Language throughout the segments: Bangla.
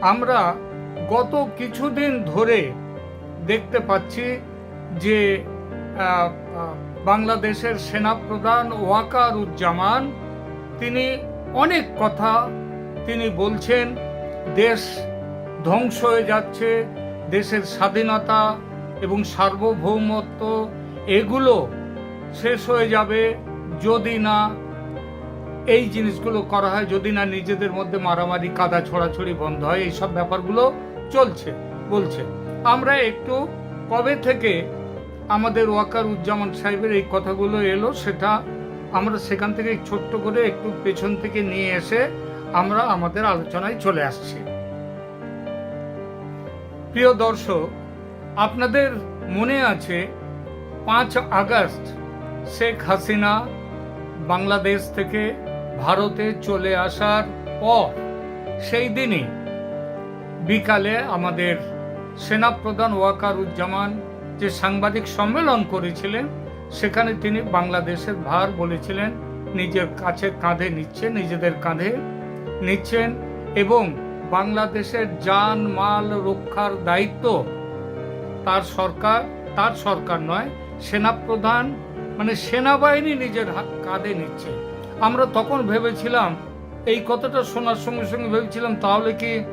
আমরা গত কিছুদিন ধরে দেখতে পাচ্ছি যে বাংলাদেশের সেনাপ্রধান ওয়াকারুজ্জামান, তিনি অনেক কথা তিনি বলছেন, দেশ ধ্বংস হয়ে যাচ্ছে, দেশের স্বাধীনতা এবং সার্বভৌমত্ব এগুলো শেষ হয়ে যাবে যদি না এই জিনিসগুলো করা হয় যদি না নিজেদের মধ্যে মারামারি, কাদা ছড়াছড়ি বন্ধ হয়, এইসব ব্যাপারগুলো চলছে, বলছে। আমরা একটু কবে থেকে আমাদের ওয়াকার উজ্জামান সাহেবের এই কথাগুলো এলো সেটা আমরা সেখান থেকে ছোট্ট করে একটু পেছন থেকে নিয়ে এসে আমরা আমাদের আলোচনায় চলে আসছি। প্রিয় দর্শক, আপনাদের মনে আছে পাঁচ আগস্ট শেখ হাসিনা বাংলাদেশ থেকে ভারতে চলে আসার পর সেই দিনই বিকালে আমাদের সেনাপ্রধান ওয়াকারুজ্জামান যে সাংবাদিক সম্মেলন করেছিলেন, সেখানে তিনি বাংলাদেশের ভার বলেছিলেন, নিজের কাছে কাঁধে নিচ্ছে নিজেদের কাঁধে নিচ্ছেন এবং বাংলাদেশের যান মাল রক্ষার দায়িত্ব তার সরকার তার সরকার নয়, সেনাপ্রধান মানে সেনাবাহিনী নিজের কাঁধে নিচ্ছে আমরা তখন ভেবেছিলাম, এই কথাটা শোনার সঙ্গে সঙ্গে ভেবেছিলাম, তাহলে কি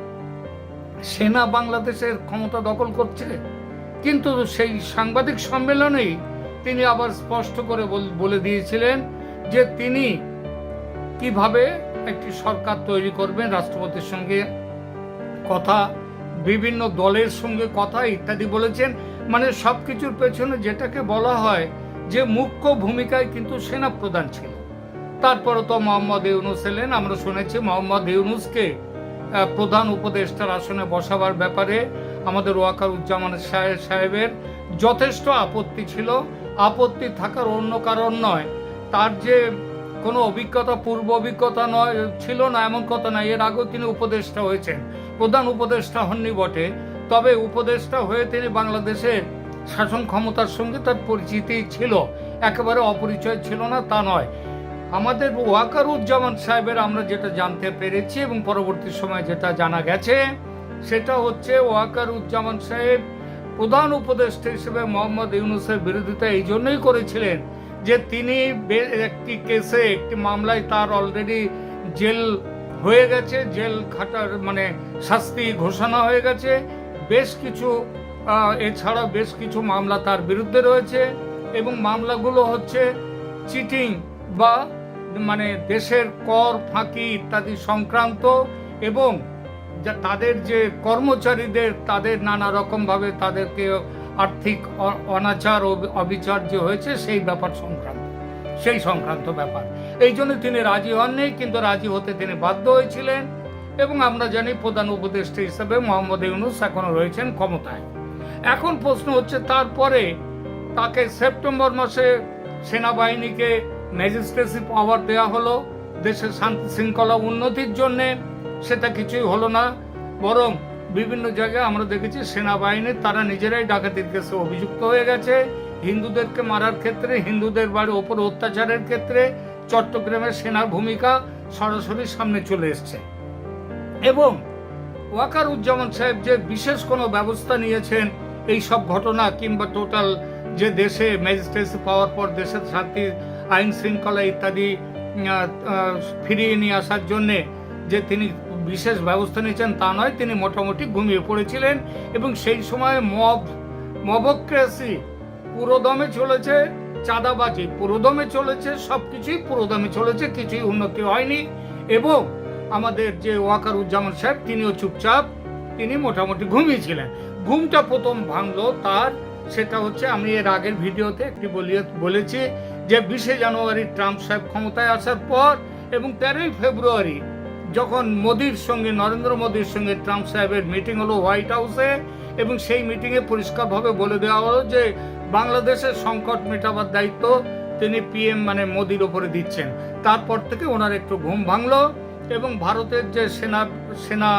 সেনা বাংলাদেশের ক্ষমতা দখল করছে? কিন্তু সেই সাংবাদিক সম্মেলনেই তিনি আবার স্পষ্ট করে বল- দিয়েছিলেন যে তিনি কীভাবে একটি সরকার তৈরি করবেন, রাষ্ট্রপতির সঙ্গে কথা, বিভিন্ন দলের সঙ্গে কথা ইত্যাদি বলেছেন। মানে সব কিছুর পেছনে যেটাকে বলা হয় যে মুখ্য ভূমিকায় কিন্তু সেনাপ্রধান ছিল তারপরে তো মোহাম্মদ ইউনুস এলেন। আমরা শুনেছি মোহাম্মদ ইউনুসকে প্রধান উপদেষ্টার আসনে বসাবার ব্যাপারে আমাদের ওয়াকার উজ্জামান সাহেব সাহেবের যথেষ্ট আপত্তি ছিল। আপত্তি থাকার অন্য কারণ নয়। তার যে কোনো অভিজ্ঞতা, পূর্ব অভিজ্ঞতা নয়, ছিল না এমন কথা নয় এর আগেও তিনি উপদেষ্টা হয়েছেন। প্রধান উপদেষ্টা হননি বটে। তবে উপদেষ্টা হয়ে তিনি বাংলাদেশের শাসন ক্ষমতার সঙ্গে তার পরিচিতি ছিল। একেবারে অপরিচয় ছিল না, তা নয়। আমাদের ওয়াকারুজ্জামান সাহেবের আমরা যেটা জানতে পেরেছি এবং পরবর্তী সময় যেটা জানা গেছে, সেটা হচ্ছে ওয়াকারুজ্জামান সাহেব প্রধান উপদেষ্টা হিসেবে মোহাম্মদ ইউনুসের বিরোধিতা এই জন্যই করেছিলেন যে তিনি একটি কেসে একটি মামলায় তার অলরেডি জেল হয়ে গেছে, জেল খাটার মানে শাস্তি ঘোষণা হয়ে গেছে। বেশ কিছু এছাড়া বেশ কিছু মামলা তার বিরুদ্ধে রয়েছে এবং মামলাগুলো হচ্ছে চিটিং বা মানে দেশের কর, ফাঁকি ইত্যাদি সংক্রান্ত এবং যা তাদের যে কর্মচারীদের, তাদের নানা রকমভাবে তাদেরকে আর্থিক অনাচার অবিচার যে হয়েছে, সেই ব্যাপার সংক্রান্ত, সেই সংক্রান্ত ব্যাপার। এই জন্য তিনি রাজি হননি, কিন্তু রাজি হতে তিনি বাধ্য হয়েছিলেন এবং আমরা জানি প্রধান উপদেষ্টা হিসেবে মোহাম্মদ ইউনুস এখনও রয়েছেন ক্ষমতায়। এখন প্রশ্ন হচ্ছে, তারপরে তাকে সেপ্টেম্বর মাসে সেনাবাহিনীকে ম্যাজিস্ট্রেসি পাওয়ার দেওয়া হলো, দেশের শান্তি শৃঙ্খলা উন্নতির জন্যে সেটা কিছুই হলো না। বরং বিভিন্ন জায়গায় আমরা দেখেছি সেনাবাহিনী, তারা নিজেরাই ডাকাতির কেসে অভিযুক্ত হয়ে গেছে। হিন্দুদেরকে মারার ক্ষেত্রে, হিন্দুদের বাড়ি ওপর অত্যাচারের ক্ষেত্রে চট্টগ্রামের সেনার ভূমিকা সরাসরি সামনে চলে এসছে। এবং ওয়াকার উজ্জামান সাহেব যে বিশেষ কোনো ব্যবস্থা নিয়েছেন এই সব ঘটনা কিংবা টোটাল যে দেশে ম্যাজিস্ট্রেসি পাওয়ার পর দেশের শান্তি আইন শৃঙ্খলা ইত্যাদি ফিরিয়ে নিয়ে আসার জন্যে যে তিনি বিশেষ ব্যবস্থা নিয়েছেন তা নয়, তিনি মোটামুটি ঘুমিয়ে পড়েছিলেন এবং সেই সময় মব, মবক্রেসি পুরোদমে চলেছে, চাঁদাবাজি পুরোদমে চলেছে সব কিছুই পুরোদমে চলেছে, কিছুই উন্নতি হয়নি এবং আমাদের যে ওয়াকারুজ্জামান সাহেব, তিনিও চুপচাপ, তিনি মোটামুটি ঘুমিয়েছিলেন। ঘুমটা প্রথম ভাঙলো তার, সেটা হচ্ছে আমি এর আগের ভিডিওতে একটি বলিয়ে, বলেছি যে বিশে জানুয়ারি ট্রাম্প সাহেব ক্ষমতায় আসার পর এবং তেরোই ফেব্রুয়ারি যখন মোদির সঙ্গে, নরেন্দ্র মোদির সঙ্গে ট্রাম্প সাহেবের মিটিং হলো হোয়াইট হাউসে এবং সেই মিটিংয়ে পরিষ্কারভাবে বলে দেওয়া হলো যে বাংলাদেশের সংকট মেটাবার দায়িত্ব তিনি পিএম মানে মোদির ওপরে দিচ্ছেন। তারপর থেকে ওনার একটু ঘুম ভাঙলো এবং ভারতের যে সেনা সেনা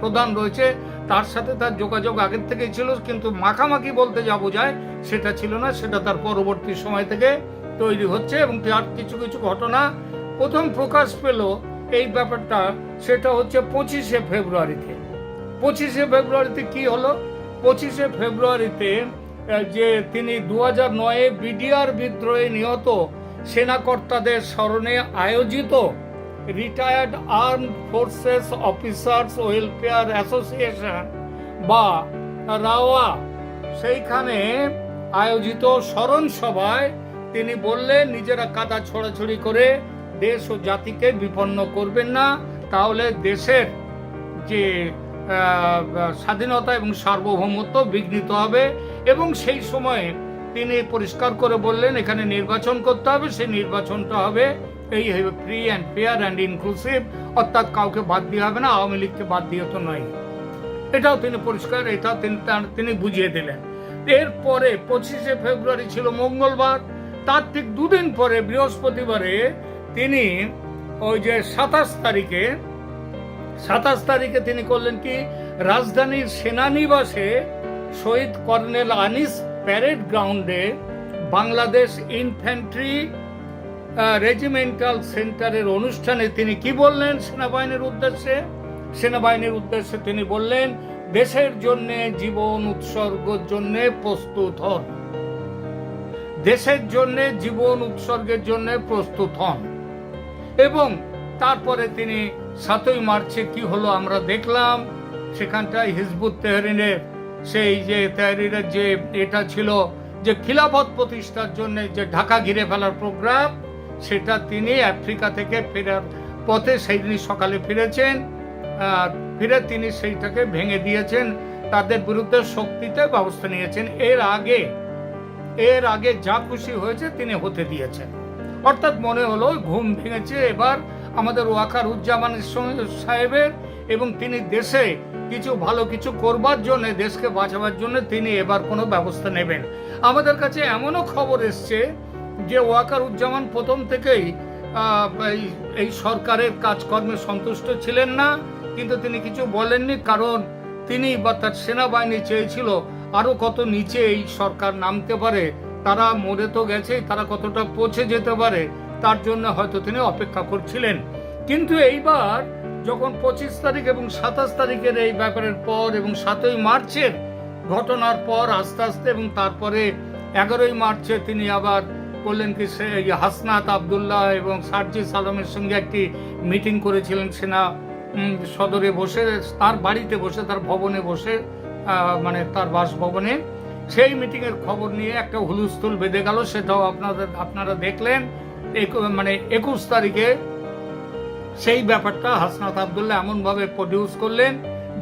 প্রধান রয়েছে তার সাথে তার যোগাযোগ আগের থেকেই ছিল, কিন্তু মাখামাখি বলতে যা বোঝায় সেটা ছিল না, সেটা তার পরবর্তী সময় থেকে তৈরি হচ্ছে এবং তার কিছু কিছু ঘটনা প্রথম প্রকাশ পেল এই ব্যাপারটা, সেটা হচ্ছে পঁচিশে ফেব্রুয়ারিতে। পঁচিশে ফেব্রুয়ারিতে কি হলো? পঁচিশে ফেব্রুয়ারিতে যে তিনি দু হাজার নয়ে বিডিআর বিদ্রোহে নিহত সেনাকর্তাদের স্মরণে আয়োজিত retired arm forces officers welfare association বা রাওয়া। সেইখানে আয়োজিত স্মরণ সভায় তিনি বললেন, নিজেরা কাদা ছড়াছড়ি করে দেশ ও জাতিকে বিপন্ন করবেন না। তাহলে দেশের যে স্বাধীনতা এবং সার্বভৌমত্ব বিঘ্নিত হবে। এবং সেই সময়ে তিনি পরিষ্কার করে বললেন, এখানে নির্বাচন করতে হবে, সেই নির্বাচনটা হবে এই free and fair and inclusive অর্থাৎ কাউকে বাদ দিয়ে হবে না, আওয়ামী লীগকে বাদ দিয়ে তো নয়। এটাও তিনি পরিষ্কার, এটাও তিনি তিনি বুঝিয়ে দিলেন। এরপরে পঁচিশে ফেব্রুয়ারি ছিল মঙ্গলবার, তার ঠিক দুদিন পরে, বৃহস্পতিবারে, তিনি ওই যে সাতাশ তারিখে সাতাশ তারিখে তিনি করলেন কি, রাজধানীর সেনানিবাসে শহীদ কর্নেল আনিস প্যারেড গ্রাউন্ডে বাংলাদেশ ইনফ্যান্ট্রি রেজিমেন্টাল সেন্টারের অনুষ্ঠানে তিনি কি বললেন সেনাবাহিনীর উদ্দেশ্যে? সেনাবাহিনীর উদ্দেশ্যে তিনি বললেন, দেশের জন্য জীবন উৎসর্গের জন্য প্রস্তুত হন। দেশের জন্য জীবন উৎসর্গের জন্য প্রস্তুত হন। এবং তারপরে তিনি সাতই মার্চে কি হলো আমরা দেখলাম, সেখানটায় হিজবুত তেহরিনের সেই যে তেহরিনের যে এটা ছিল যে খিলাফত প্রতিষ্ঠার জন্য যে ঢাকা ঘিরে ফেলার প্রোগ্রাম সেটা তিনি আফ্রিকা থেকে ফেরার পথে সেই দিন সকালে ফিরেছেন ফিরে তিনি সেইটাকে ভেঙে দিয়েছেন, তাদের বিরুদ্ধে শক্তিতে ব্যবস্থা নিয়েছেন। এর আগে এর আগে যা খুশি হয়েছে তিনি হতে দিয়েছেন। অর্থাৎ মনে হলো ঘুম ভেঙেছে এবার আমাদের ওয়াকার উজ্জামানের সঙ্গে সাহেবের এবং তিনি দেশে কিছু ভালো কিছু করবার জন্য, দেশকে বাঁচাবার জন্য তিনি এবার কোনো ব্যবস্থা নেবেন। আমাদের কাছে এমনও খবর এসছে যে ওয়াকার উজ্জামান প্রথম থেকেই এই- এই সরকারের কাজকর্মে সন্তুষ্ট ছিলেন না, কিন্তু তিনি কিছু বলেননি, কারণ তিনি বা তার সেনাবাহিনী চেয়েছিল আরও কত নিচে এই সরকার নামতে পারে। তারা মরে তো গেছেই, তারা কতটা পৌঁছে যেতে পারে, তার জন্য হয়তো তিনি অপেক্ষা করছিলেন। কিন্তু এইবার যখন পঁচিশ তারিখ এবং সাতাশ তারিখের এই ব্যাপারের পর এবং সাতই মার্চের ঘটনার পর আস্তে আস্তে এবং তারপরে এগারোই মার্চে তিনি আবার করলেন কি হাসনাত আবদুল্লাহ এবং সার্জিস আলমের সঙ্গে একটি মিটিং করেছিলেন। সেনা সদরে বসে, তার বাড়িতে বসে, তার ভবনে বসে মানে তার বাসভবনে। সেই মিটিংয়ের খবর নিয়ে একটা হুলুস্থুল বেঁধে গেল। সেটাও আপনাদের, আপনারা দেখলেন। মানে একুশ তারিখে সেই ব্যাপারটা হাসনাত আবদুল্লাহ এমনভাবে প্রডিউস করলেন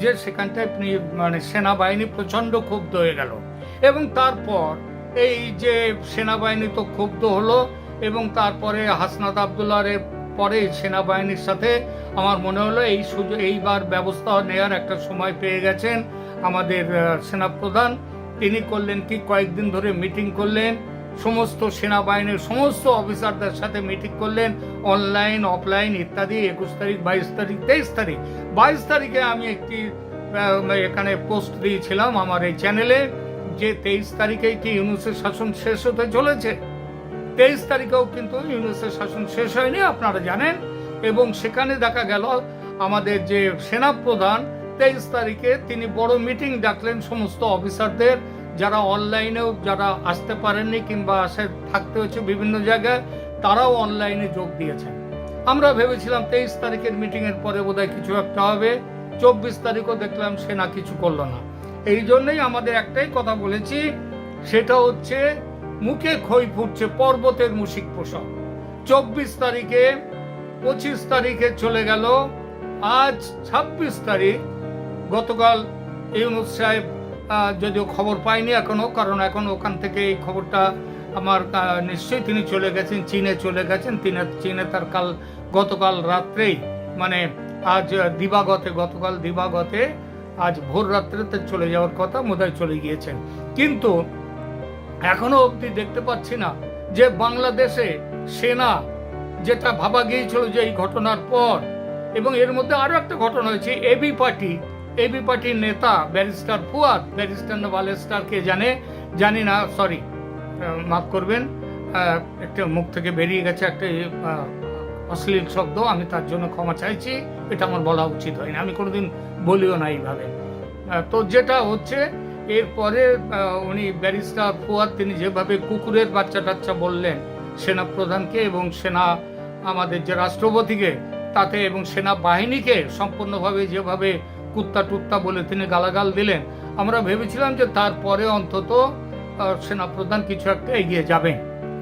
যে সেখানটায় মানে সেনাবাহিনী প্রচণ্ড ক্ষুব্ধ হয়ে গেল। এবং তারপর এই যে সেনাবাহিনী তো ক্ষুব্ধ হলো এবং তারপরে হাসনাত আবদুল্লাহের পরে সেনাবাহিনীর সাথে আমার মনে হলো এই সুযোগ এইবার ব্যবস্থা নেওয়ার একটা সময় পেয়ে গেছেন আমাদের সেনাপ্রধান। তিনি করলেন কি? কয়েকদিন ধরে মিটিং করলেন। সমস্ত সেনাবাহিনীর সমস্ত অফিসারদের সাথে মিটিং করলেন। অনলাইন, অফলাইন ইত্যাদি। একুশ তারিখ, বাইশ তারিখ, তেইশ তারিখ। বাইশ তারিখে আমি একটি এখানে পোস্ট দিয়েছিলাম আমার এই চ্যানেলে। যে তেইশ তারিখেই কি ইউনুসের শাসন শেষ হতে চলেছে? তেইশ তারিখেও কিন্তু ইউনুসের শাসন শেষ হয়নি, আপনারা জানেন। এবং সেখানে দেখা গেল, আমাদের যে সেনাপ্রধান, তেইশ তারিখে তিনি বড় মিটিং ডাকলেন সমস্ত অফিসারদের, যারা অনলাইনেও যারা আসতে পারেননি কিংবা আসে, থাকতে হচ্ছে বিভিন্ন জায়গায়, তারাও অনলাইনে যোগ দিয়েছেন। আমরা ভেবেছিলাম তেইশ তারিখের মিটিং এর পরে বোধহয় কিছু একটা হবে, চব্বিশ তারিখও দেখলাম সেনা কিছু করল না। এই জন্যই আমাদের একটাই কথা বলেছি, সেটা হচ্ছে মুখে খই ফুটছে পর্বতের মুশিক পোষক। চব্বিশ তারিখে, পঁচিশ তারিখে চলে গেল, আজ ছাব্বিশ তারিখ। গতকাল ইউনুস সাহেব যদিও খবর পাইনি এখনও, কারণ এখন ওখান থেকে এই খবরটা আমার নিশ্চয়ই তিনি চলে গেছেন, চীনে চলে গেছেন। তিনি চীনে তার কাল, গতকাল রাত্রেই মানে আজ দিবাগতে, গতকাল দিবাগতে আজ ভোর রাত্রেতে চলে যাওয়ার কথা মোদায় চলে গিয়েছেন। কিন্তু এখনও অবধি দেখতে পাচ্ছি না যে বাংলাদেশে সেনা যেটা ভাবা গিয়েছিল যে এই ঘটনার পর, এবং এর মধ্যে আরও একটা ঘটনা হয়েছে, এবি পার্টি, এবি পার্টির নেতা ব্যারিস্টার ফুয়াদ, ব্যারিস্টার না বালেস্টার কে জানে, জানি না সরি মাফ করবেন একটা মুখ থেকে বেরিয়ে গেছে একটা অশ্লীল শব্দ, আমি তার জন্য ক্ষমা চাইছি, এটা আমার বলা উচিত হয়নি। আমি কোনোদিন বলিও না এইভাবে। তো যেটা হচ্ছে, এরপরে উনি ব্যারিস্টার ফুয়াদ, তিনি যেভাবে কুকুরের বাচ্চা টাচ্চা বললেন সেনা প্রধানকে এবং সেনা, আমাদের যে রাষ্ট্রপতিকে, তাতে এবং সেনা বাহিনীকে সম্পূর্ণভাবে যেভাবে কুত্তা টুত্তা বলে তিনি গালাগাল দিলেন, আমরা ভেবেছিলাম যে তারপরে অন্তত সেনাপ্রধান কিছু একটা এগিয়ে যাবেন,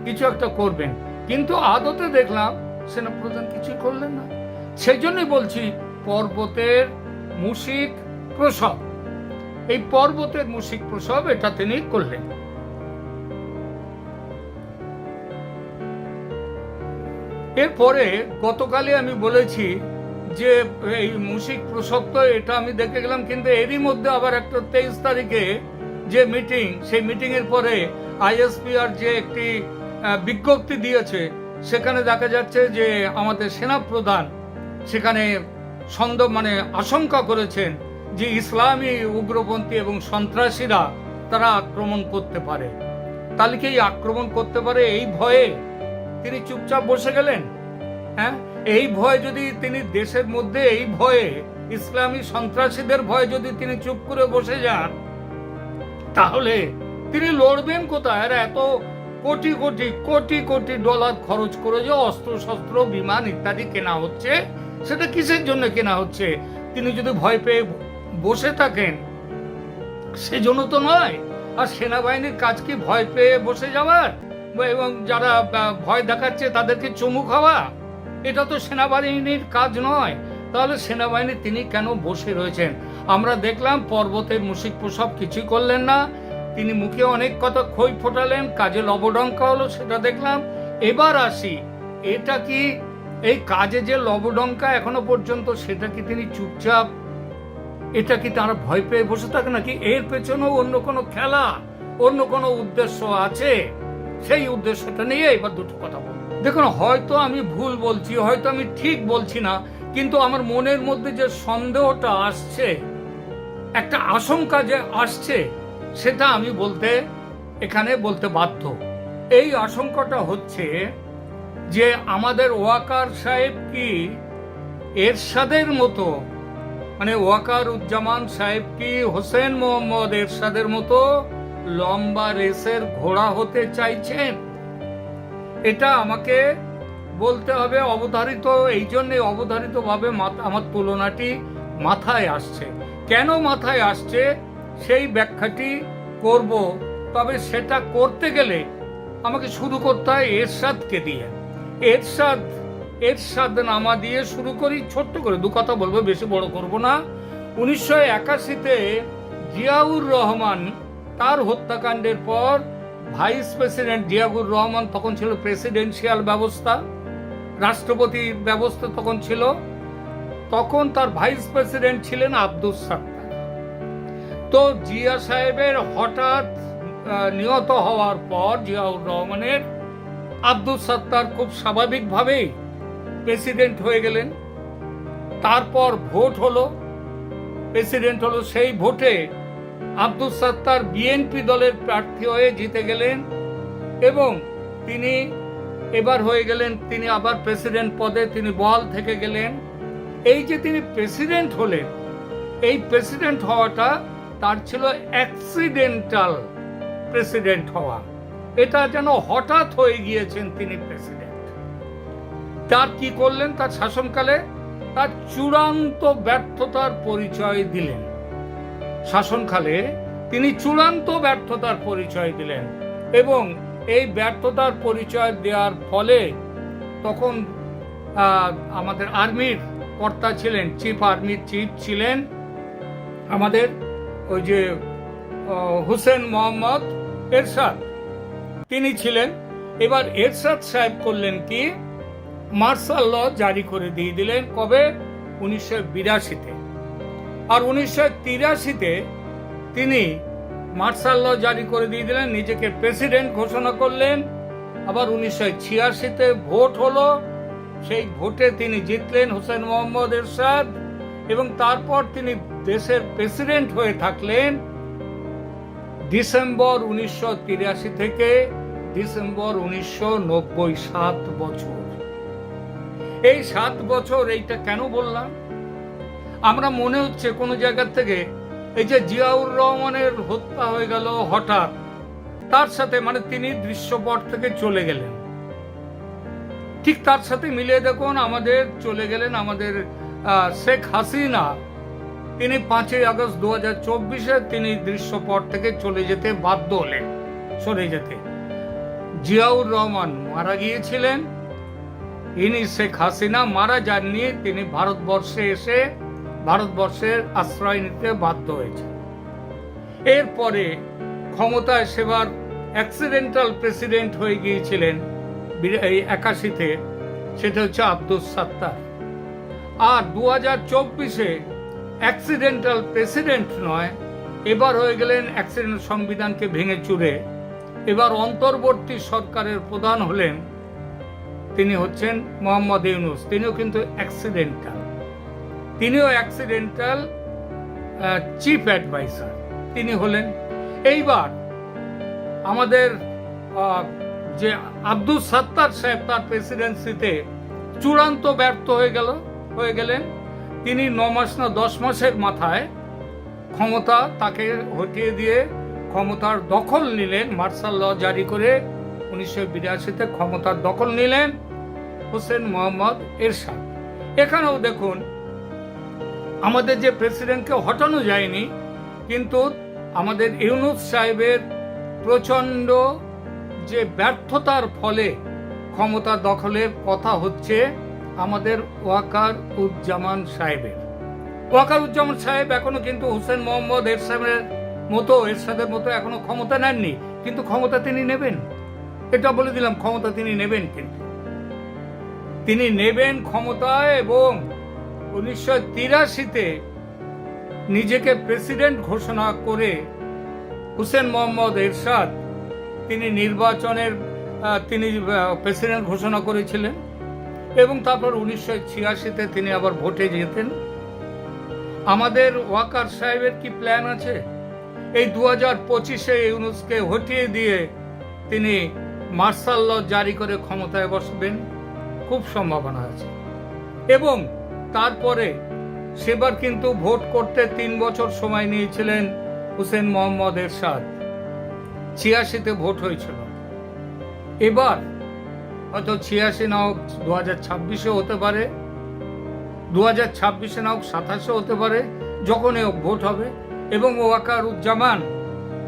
কিছু একটা করবেন। কিন্তু আদতে দেখলাম সেনাপ্রধান কিছুই করলেন না। সেই জন্যই বলছি, পর্বতের মুশিক প্রসব। এই পর্বতের মুশিক প্রসব এটা তিনি করলেন। এরপরে গতকালে আমি বলেছি যে, এই মুশিক প্রসব তো এটা আমি দেখে গেলাম, কিন্তু এরই মধ্যে আবার একটা তেইশ তারিখে যে মিটিং, সেই মিটিং এর পরে আইএসপিআর যে একটি বিজ্ঞপ্তি দিয়েছে সেখানে দেখা যাচ্ছে যে আমাদের সেনা প্রধান সেখানে সন্দেহ মানে আশঙ্কা করেছেন যে ইসলামী উগ্রপন্থী এবং সন্ত্রাসীরা তারা আক্রমণ করতে পারে। তাহলে কি আক্রমণ করতে পারে? এই ভয়ে তিনি চুপচাপ বসে গেলেন? হ্যাঁ? এই ভয় যদি তিনি দেশের মধ্যে এই ভয়ে, ইসলামী সন্ত্রাসীদের ভয়ে যদি তিনি চুপ করে বসে যান, তাহলে তিনি লড়বেন কোথায়? এত কোটি কোটি কোটি কোটি ডলার খরচ করে যে অস্ত্র, শস্ত্র, বিমান ইত্যাদি কেনা হচ্ছে, সেটা কিসের জন্য কেনা হচ্ছে? তিনি যদি ভয় পেয়ে বসে থাকেন, সেজন্য তো নয়। আর সেনাবাহিনীর কাজ কি ভয় পেয়ে বসে যাওয়ার? এবং যারা ভয় দেখাচ্ছে তাদেরকে চুমু খাওয়া? এটা তো সেনাবাহিনীর কাজ নয়। তাহলে সেনাবাহিনী তিনি কেন বসে রয়েছেন? আমরা দেখলাম পর্বতের মুশিক প্রসব কিছুই করলেন না। তিনি মুখে অনেক কথা খই ফোটালেন, কাজে লবডঙ্কা হলো সেটা দেখলাম। এবার আসি, এটা কি এই কাজে যে লবডঙ্কা এখনও পর্যন্ত সেটা কি তিনি চুপচাপ, এটা কি তারা ভয় পেয়ে বসে থাকে নাকি? এর পেছনেও অন্য কোনো খেলা, অন্য কোনো উদ্দেশ্য আছে? সেই উদ্দেশ্যটা নিয়ে এবার দুটো কথা বলব। দেখুন, হয়তো আমি ভুল বলছি, হয়তো আমি ঠিক বলছি না, কিন্তু আমার মনের মধ্যে যে সন্দেহটা আসছে, একটা আশঙ্কা যে আসছে সেটা আমি বলতে, এখানে বলতে বাধ্য। এই আশঙ্কাটা হচ্ছে যে আমাদের ওয়াকার সাহেব কি এরশাদের মতো মানে ওয়াকার উজ্জামান সাহেব কি হোসেন মোহাম্মদ এরশাদের মতো লম্বা রেসের ঘোড়া হতে চাইছেন? এটা আমাকে বলতে হবে অবধারিত, এই জন্যে অবধারিত ভাবে আমার তুলনাটি মাথায় আসছে। কেন মাথায় আসছে? সেই ব্যাখ্যাটি করব, তবে সেটা করতে গেলে আমাকে শুরু করতে হয় এরশাদকে দিয়ে। এরশাদ এরশাদ নামা দিয়ে শুরু করি, ছোট্ট করে, দু কথা বলব, বেশি বড় করব না। উনিশশো একাশিতে জিয়াউর রহমান তার হত্যাকাণ্ডের পর ভাইস প্রেসিডেন্ট জিয়াউর রহমান তখন ছিল প্রেসিডেন্সিয়াল ব্যবস্থা, রাষ্ট্রপতি ব্যবস্থা তখন ছিল। তখন তার ভাইস প্রেসিডেন্ট ছিলেন আব্দুস সাত্তার। তো জিয়া সাহেবের হঠাৎ নিহত হওয়ার পর জিয়াউর রহমানের আব্দুস সাত্তার খুব স্বাভাবিকভাবেই প্রেসিডেন্ট হয়ে গেলেন। তারপর ভোট হলো, প্রেসিডেন্ট হলো সেই ভোটে আব্দুল সাত্তার বিএনপি দলের প্রার্থী হয়ে জিতে গেলেন এবং তিনি এবার হয়ে গেলেন, তিনি আবার প্রেসিডেন্ট পদে তিনি বল থেকে গেলেন। এই যে তিনি প্রেসিডেন্ট হলেন, এই প্রেসিডেন্ট হওয়াটা তার ছিল অ্যাক্সিডেন্টাল প্রেসিডেন্ট হওয়া। এটা যেন হঠাৎ হয়ে গিয়েছেন তিনি প্রেসিডেন্ট তার কি করলেন? তার শাসনকালে তার চূড়ান্ত ব্যর্থতার পরিচয় দিলেন। শাসনকালে তিনি চূড়ান্ত ব্যর্থতার পরিচয় দিলেন এবং এই ব্যর্থতার পরিচয় দেওয়ার ফলে তখন আমাদের আর্মির কর্তা ছিলেন চিফ আর্মির চিফ ছিলেন আমাদের ওই যে হুসেন মোহাম্মদ এরশাদ। তিনি ছিলেন। এবার এরশাদ সাহেব করলেন কি? মার্শাল ল জারি করে দিয়ে দিলেন কবে? উনিশশো বিরাশিতে। আর উনিশশো তিরাশিতে তিনি মার্শাল ল জারি করে দিয়ে দিলেন, নিজেকে প্রেসিডেন্ট ঘোষণা করলেন। আবার উনিশশো ছিয়াশিতে ভোট হলো। সেই ভোটে তিনি জিতলেন হোসেন মোহাম্মদ এরশাদ এবং তারপর তিনি দেশের প্রেসিডেন্ট হয়ে থাকলেন ডিসেম্বর উনিশশো তিরাশি থেকে ডিসেম্বর উনিশশো সাত বছর। এই সাত বছর এইটা কেন বললাম? আমরা মনে হচ্ছে কোনো জায়গার থেকে এই যে জিয়াউর রহমানের হত্যা হয়ে গেল হঠাৎ, তার সাথে মানে তিনি দৃশ্যপট থেকে চলে গেলেন। ঠিক তার সাথে মিলিয়ে দেখুন, আমাদের চলে গেলেন আমাদের শেখ হাসিনা। তিনি পাঁচই আগস্ট দু হাজার চব্বিশে তিনি দৃশ্যপট থেকে চলে যেতে বাধ্য হলেন, সরে যেতে। জিয়াউর রহমান মারা গিয়েছিলেন। ইনি শেখ হাসিনা মারা যাননি, তিনি ভারতবর্ষে এসে ভারতবর্ষের আশ্রয় নিতে বাধ্য হয়েছে এরপরে ক্ষমতায় সেবার অ্যাক্সিডেন্টাল প্রেসিডেন্ট হয়ে গিয়েছিলেন এই একাশিতে, সেটা হচ্ছে আব্দুস সাত্তার। আর দু হাজার চব্বিশে অ্যাক্সিডেন্টাল প্রেসিডেন্ট নয়। এবার হয়ে গেলেন অ্যাক্সিডেন্ট সংবিধানকে ভেঙে চুরে। এবার অন্তর্বর্তী সরকারের প্রধান হলেন তিনি হচ্ছেন মোহাম্মদ ইউনুস। তিনিও কিন্তু অ্যাক্সিডেন্টাল তিনিও অ্যাক্সিডেন্টাল চিফ অ্যাডভাইসার তিনি হলেন। এইবার আমাদের যে আব্দুল সাত্তার সাহেব তার প্রেসিডেন্সিতে চূড়ান্ত ব্যর্থ হয়ে গেল, হয়ে গেলেন। তিনি ন মাস না দশ মাসের মাথায় ক্ষমতা তাকে হটিয়ে দিয়ে ক্ষমতার দখল নিলেন। মার্শাল ল জারি করে উনিশশো বিরাশিতে ক্ষমতার দখল নিলেন হোসেন মোহাম্মদ এরশাদ। এখানেও দেখুন, আমাদের যে প্রেসিডেন্টকে হটানো যায়নি, কিন্তু আমাদের ইউনুস সাহেবের প্রচণ্ড যে ব্যর্থতার ফলে ক্ষমতা দখলের কথা হচ্ছে আমাদের ওয়াকার উজ্জামান সাহেবের। ওয়াকার উজ্জামান সাহেব এখনও কিন্তু হোসেন মোহাম্মদ এরশাদের মতো এরশাদের মতো এখনও ক্ষমতা নেননি, কিন্তু ক্ষমতা তিনি নেবেন। এটা বলে দিলাম, ক্ষমতা তিনি নেবেন কিন্তু। তিনি নেবেন ক্ষমতায় এবং উনিশশো তিরাশিতে নিজেকে প্রেসিডেন্ট ঘোষণা করে হুসেন মোহাম্মদ এরশাদ তিনি নির্বাচনের তিনি প্রেসিডেন্ট ঘোষণা করেছিলেন। এবং তারপর উনিশশো ছিয়াশিতে তিনি আবার ভোটে যেতেন। আমাদের ওয়াকার সাহেবের কি প্ল্যান আছে? এই দু হাজার পঁচিশে ইউনুসকে হটিয়ে দিয়ে তিনি মার্শাল ল জারি করে ক্ষমতায় বসবেন, খুব সম্ভাবনা আছে। এবং তারপরে সেবার কিন্তু ভোট করতে তিন বছর সময় নিয়েছিলেন হুসেন মোহাম্মদ এরশাদ। ছিয়াশিতে ভোট হয়েছিল। এবার হয়তো ছিয়াশি না হোক দু হাজার ছাব্বিশে হতে পারে দু হাজার ছাব্বিশে না হোক সাতাশে হতে পারে, যখনই হোক ভোট হবে। এবং ওয়াকার উজ্জামান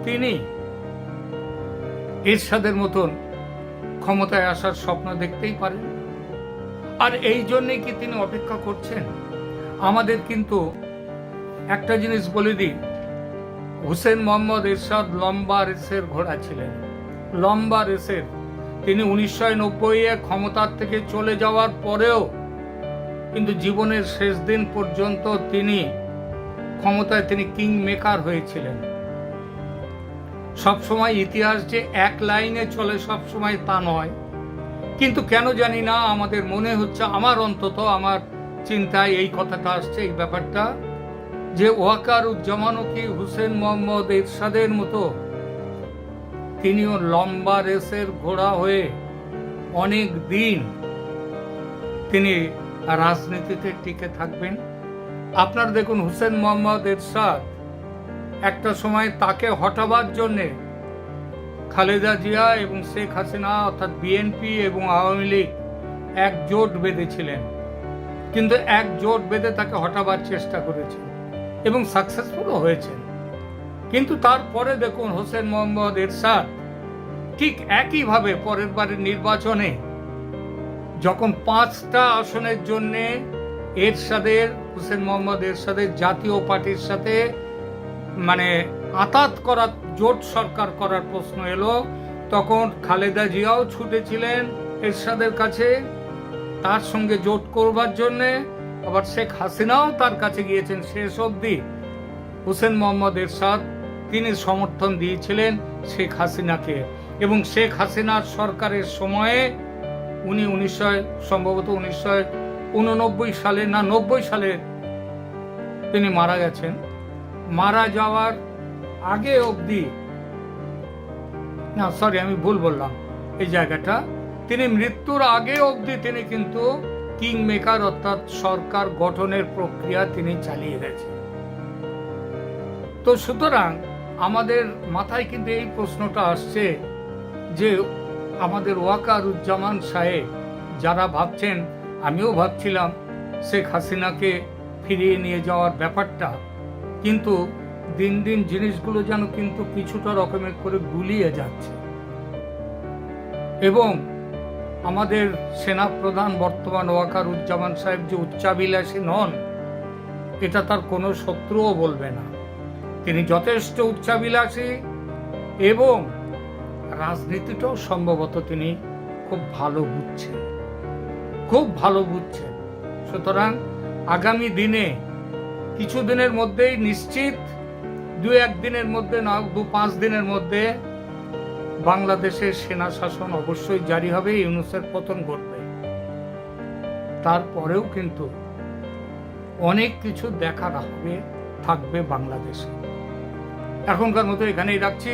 তিনি এরশাদের মতন ক্ষমতায় আসার স্বপ্ন দেখতেই পারেন। আর এই জন্যই কি তিনি অপেক্ষা করছেন? আমাদের কিন্তু একটা জিনিস বলে দিই। হুসেন মোহাম্মদ এরশাদ লম্বা রেসের ঘোড়া ছিলেন। লম্বা রেসের তিনি উনিশশো নব্বইয়ে ক্ষমতার থেকে চলে যাওয়ার পরেও কিন্তু জীবনের শেষ দিন পর্যন্ত তিনি ক্ষমতায় তিনি কিং মেকার হয়েছিলেন। সবসময় ইতিহাস যে এক লাইনে চলে সবসময় তা নয়। কিন্তু কেন জানি না, আমাদের মনে হচ্ছে, আমার অন্তত আমার চিন্তায় এই কথাটা আসছে, এই ব্যাপারটা, যে ওয়াকার উজ্জামানও কি হুসেন মোহাম্মদ এরশাদের মতো তিনিও লম্বা রেসের ঘোড়া হয়ে অনেক দিন তিনি রাজনীতিতে টিকে থাকবেন। আপনার দেখুন হুসেন মোহাম্মদ এরশাদ একটা সময় তাকে হটাবার জন্যে খালেদা জিয়া এবং শেখ হাসিনা অর্থাৎ বিএনপি এবং আওয়ামী লীগ এক জোট বেঁধেছিলেন। কিন্তু এক জোট বেঁধে তাকে হটাবার চেষ্টা করেছে এবং সাকসেসফুলও হয়েছেন। কিন্তু তারপরে দেখুন হোসেন মোহাম্মদ এরশাদ, ঠিক একইভাবে পরের বারের নির্বাচনে যখন পাঁচটা আসনের জন্য এরশাদের, হোসেন মোহাম্মদ এরশাদের জাতীয় পার্টির সাথে মানে আতাত করার, জোট সরকার করার প্রশ্ন এলো, তখন খালেদা জিয়াও ছুটেছিলেন এরশাদের কাছে তার সঙ্গে জোট করবার জন্যে। আবার শেখ হাসিনাও তার কাছে গিয়েছেন শেষ অবধি। হুসেন মোহাম্মদ এরশাদ তিনি সমর্থন দিয়েছিলেন শেখ হাসিনাকে। এবং শেখ হাসিনার সরকারের সময়ে উনি উনিশশো, সম্ভবত উনিশশো উননব্বই সালে না, নব্বই সালে তিনি মারা গেছেন। মারা যাওয়ার আগে অবধি, না সরি আমি ভুল বললাম। এই জায়গাটা, তিনি মৃত্যুর আগে অবধি তিনি কিন্তু কিং মেকার অর্থাৎ সরকার গঠনের প্রক্রিয়া তিনি চালিয়ে গেছেন। তো সুতরাং আমাদের মাথায় কিন্তু এই প্রশ্নটা আসছে যে আমাদের ওয়াকারুজ্জামান সাহেব যারা ভাবছেন, আমিও ভাবছিলাম শেখ হাসিনাকে ফিরিয়ে নিয়ে যাওয়ার ব্যাপারটা। কিন্তু দিন দিন জিনিসগুলো যেন কিন্তু কিছুটা রকমের করে গুলিয়ে যাচ্ছে। এবং আমাদের সেনাপ্রধান বর্তমান ওয়াকারুজ্জামান সাহেব যে উচ্চাবিলাসী নন, এটা তার কোনো শত্রুও বলবে না। তিনি যথেষ্ট উচ্চাবিলাসী এবং রাজনীতিটাও সম্ভবত তিনি খুব ভালো বুঝছেন। খুব ভালো বুঝছেন। সুতরাং আগামী দিনে কিছু দিনের মধ্যেই নিশ্চিত দু একদিনের মধ্যে না, দু পাঁচ দিনের মধ্যে বাংলাদেশের সেনা শাসন অবশ্যই জারি হবে, ইউনুসের পতন ঘটবে। তারপরেও কিন্তু অনেক কিছু দেখার হবে, থাকবে বাংলাদেশে। এখনকার মতো এখানেই রাখছি।